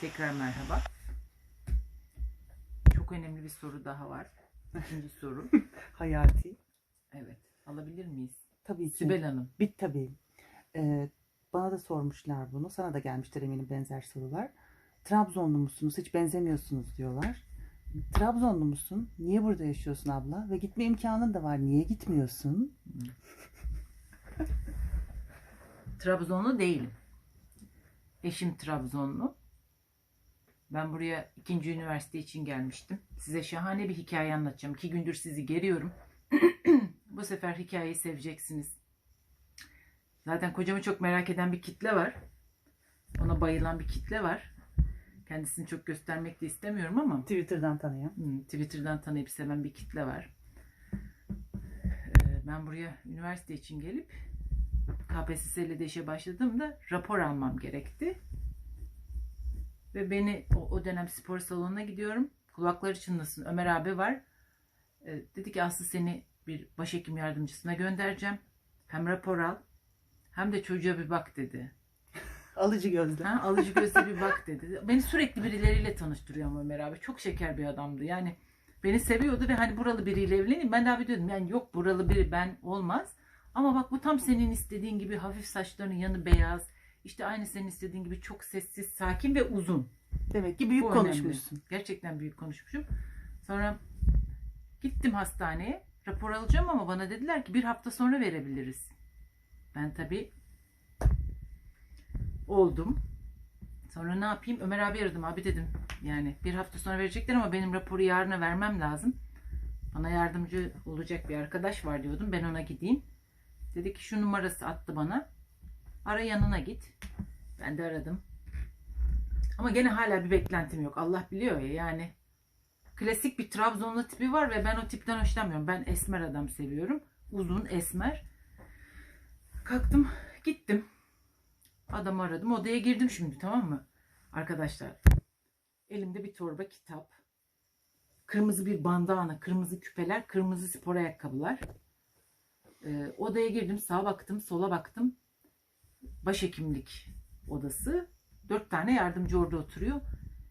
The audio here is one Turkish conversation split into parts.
Tekrar merhaba. Çok önemli bir soru daha var. İkinci soru. Hayati. Evet. Alabilir miyiz? Tabii ki. Sibel Hanım. Bit tabii. Ee, bana da sormuşlar bunu. Sana da gelmiştir eminim benzer sorular. Trabzonlu musunuz? Hiç benzemiyorsunuz diyorlar. Trabzonlu musun? Niye burada yaşıyorsun abla? Ve gitme imkanın da var. Niye gitmiyorsun? Trabzonlu değilim. Eşim Trabzonlu. Ben buraya ikinci üniversite için gelmiştim. Size şahane bir hikaye anlatacağım. İki gündür sizi geriyorum. Bu sefer hikayeyi seveceksiniz. Zaten kocamı çok merak eden bir kitle var. Ona bayılan bir kitle var. Kendisini çok göstermek de istemiyorum ama Twitter'dan tanıyan. Hmm, Twitter'dan tanıyıp seven bir kitle var. Ee, Ben buraya üniversite için gelip KPSS ile de işe başladığımda rapor almam gerekti. Ve beni o, o dönem spor salonuna gidiyorum. Kulakları çınlasın Ömer abi var. Ee, dedi ki Aslı seni bir başhekim yardımcısına göndereceğim. Hem rapor al hem de çocuğa bir bak dedi. Alıcı gözle. Ha, alıcı gözle bir bak dedi. Beni sürekli birileriyle tanıştırıyor ama Ömer abi. Çok şeker bir adamdı. Yani beni seviyordu ve hani buralı biriyle evleneyim. Ben de abi diyordum yani yok buralı biri ben olmaz. Ama bak bu tam senin istediğin gibi hafif saçlarının yanı beyaz. İşte aynı senin istediğin gibi çok sessiz, sakin ve uzun. Demek ki büyük Bu önemli. konuşmuşsun. Gerçekten büyük konuşmuşum. Sonra gittim hastaneye. Rapor alacağım ama bana dediler ki bir hafta sonra verebiliriz. Ben tabii oldum. Sonra ne yapayım? Ömer abi aradım. Abi dedim yani bir hafta sonra verecekler ama benim raporu yarına vermem lazım. Bana yardımcı olacak bir arkadaş var diyordum. Ben ona gideyim. Dedi ki şu numarası attı bana. Ara yanına git. Ben de aradım. Ama gene hala bir beklentim yok. Allah biliyor ya yani. Klasik bir Trabzonlu tipi var ve ben o tipten hoşlanmıyorum. Ben esmer adam seviyorum. Uzun, esmer. Kalktım, gittim. Adamı aradım. Odaya girdim şimdi tamam mı? Arkadaşlar. Elimde bir torba kitap. Kırmızı bir bandana, kırmızı küpeler, kırmızı spor ayakkabılar. Ee, odaya girdim. Sağa baktım, sola baktım. Başhekimlik odası. Dört tane yardımcı orada oturuyor.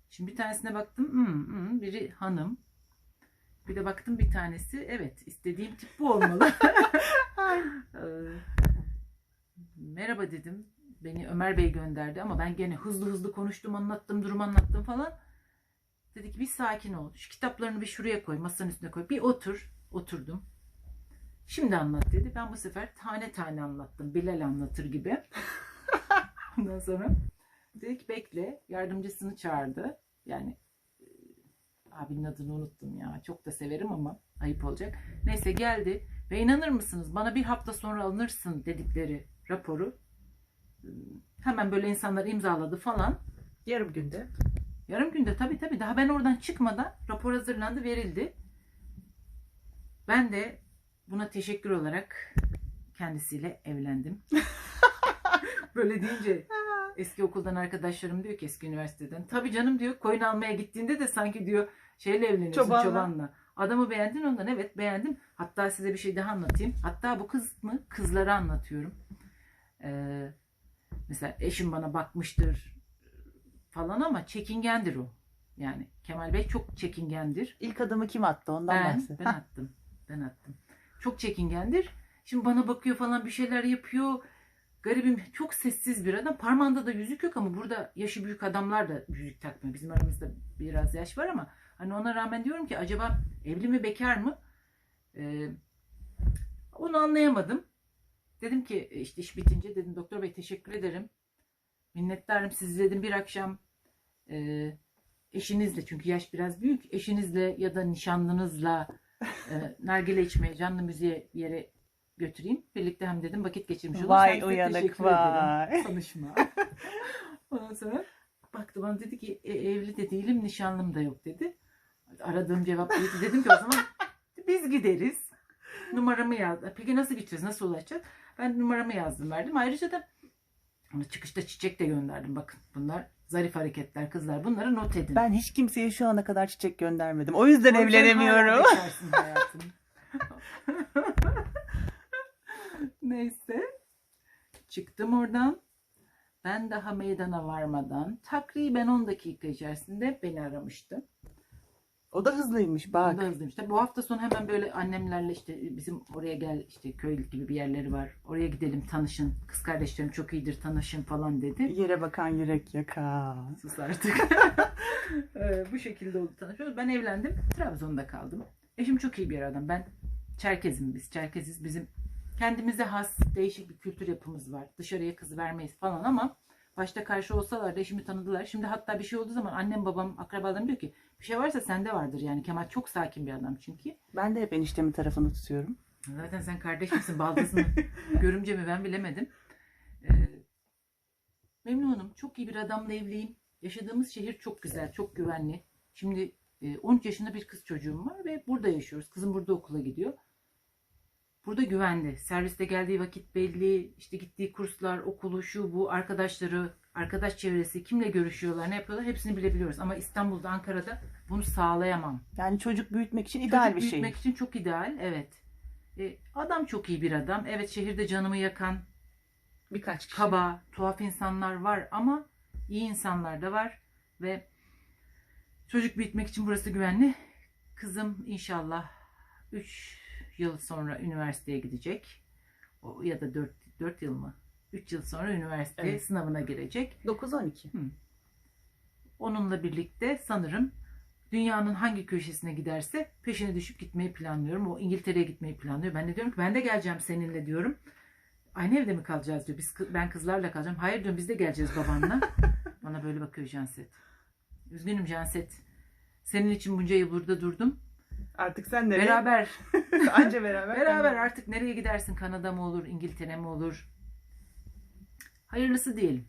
Şimdi bir tanesine baktım. Hmm, hmm, biri hanım. Bir de baktım bir tanesi. Evet istediğim tip bu olmalı. Ee, Merhaba dedim. Beni Ömer Bey gönderdi ama ben gene hızlı hızlı konuştum, anlattım, durum anlattım falan. Dedi ki bir sakin ol. Şu kitaplarını bir şuraya koy, masanın üstüne koy. Bir otur. Oturdum. Şimdi anlat dedi. Ben bu sefer tane tane anlattım. Bilal anlatır gibi. Ondan sonra dedi ki bekle. Yardımcısını çağırdı. Yani e, abinin adını unuttum ya. Çok da severim ama ayıp olacak. Neyse geldi. Ve inanır mısınız bana bir hafta sonra alınırsın dedikleri raporu e, hemen böyle insanlar imzaladı falan. Yarım günde. Yarım günde tabii tabii daha ben oradan çıkmadan rapor hazırlandı verildi. Ben de buna teşekkür olarak kendisiyle evlendim. Böyle deyince eski okuldan arkadaşlarım diyor ki eski üniversiteden. Tabii canım diyor koyun almaya gittiğinde de sanki diyor şeyle evleniyorsun Çobanla. çobanla. Adamı beğendin ondan evet beğendim. Hatta size bir şey daha anlatayım. Hatta bu kız mı kızlara anlatıyorum. Ee, mesela eşim bana bakmıştır falan ama çekingendir o. Yani Kemal Bey çok çekingendir. İlk adımı kim attı ondan Ben, bahset. ben attım. Ben attım. Çok çekingendir. Şimdi bana bakıyor falan bir şeyler yapıyor. Garibim çok sessiz bir adam. Parmağında da yüzük yok ama burada yaşı büyük adamlar da yüzük takmıyor. Bizim aramızda biraz yaş var ama hani ona rağmen diyorum ki acaba evli mi bekar mı? Ee, onu anlayamadım. Dedim ki "E, işte iş bitince dedim doktor bey teşekkür ederim. Minnettarım siz dedim bir akşam e, eşinizle çünkü yaş biraz büyük eşinizle ya da nişanlınızla e, nargile içmeye canlı müziğe bir yere götüreyim. Birlikte hem dedim vakit geçirmiş oluruz. Vay uyanık, vay. Tanışma. Ondan sonra baktı bana dedi ki "E, evli de değilim nişanlım da yok dedi. Aradığım cevap buydu. Dedim ki o zaman biz gideriz. Numaramı yazdı. Peki nasıl gideceğiz? Nasıl ulaşacağız? Ben numaramı yazdım verdim. Ayrıca da ona çıkışta çiçek de gönderdim. Bakın bunlar zarif hareketler kızlar. Bunları not edin. Ben hiç kimseye şu ana kadar çiçek göndermedim. O yüzden O yüzden hala evlenemiyorum. Neyse. Çıktım oradan. ben daha meydana varmadan takriben 10 dakika içerisinde beni aramıştı. O da hızlıymış bak. Bak. Hızlıymış. Tabii bu hafta sonu hemen böyle annemlerle işte bizim oraya gel işte köy gibi bir yerleri var. Oraya gidelim tanışın. Kız kardeşlerim çok iyidir tanışın falan dedi. Yere bakan yürek yakar. Sus artık. Ee, bu şekilde oldu tanışıyoruz. Ben evlendim. Trabzon'da kaldım. Eşim çok iyi bir adam. Ben Çerkezim biz. Çerkeziz. Bizim kendimize has değişik bir kültür yapımız var. Dışarıya kız vermeyiz falan ama başta karşı olsalar da eşimi tanıdılar. Şimdi hatta bir şey olduğu zaman annem babam akrabalarım diyor ki bir şey varsa sende vardır yani. Kemal çok sakin bir adam çünkü. Ben de hep eniştemin tarafını tutuyorum. Zaten sen kardeş misin, baldız mı, görümce mi ben bilemedim. Ee, memnunum. Çok iyi bir adamla evliyim. Yaşadığımız şehir çok güzel, çok güvenli. Şimdi e, 13 yaşında bir kız çocuğum var ve burada yaşıyoruz. Kızım burada okula gidiyor. Burada güvenli. Serviste geldiği vakit belli. İşte gittiği kurslar, okulu, şu bu, arkadaşları, arkadaş çevresi, kimle görüşüyorlar, ne yapıyorlar hepsini bilebiliyoruz. Ama İstanbul'da, Ankara'da bunu sağlayamam. Yani çocuk büyütmek için ideal Çocuk bir şey. büyütmek için çok ideal, evet. E, adam çok iyi bir adam. Evet şehirde canımı yakan, Birkaç kişi. kaba, tuhaf insanlar var ama iyi insanlar da var ve çocuk büyütmek için burası güvenli. Kızım inşallah 3 yıl sonra üniversiteye gidecek. O, ya da 4, 4 yıl mı? 3 yıl sonra üniversite Evet. sınavına girecek. 9-12. Onunla birlikte sanırım dünyanın hangi köşesine giderse peşine düşüp gitmeyi planlıyorum. O İngiltere'ye gitmeyi planlıyor. Ben de diyorum ki ben de geleceğim seninle diyorum. Aynı evde mi kalacağız diyor. Biz, ben kızlarla kalacağım. Hayır diyorum biz de geleceğiz babanla. Bana böyle bakıyor Janset. Üzgünüm Janset. Senin için bunca yıl burada durdum. Artık sen nereye? Beraber, Anca beraber. beraber artık nereye gidersin? Kanada mı olur, İngiltere mi olur? Hayırlısı diyelim.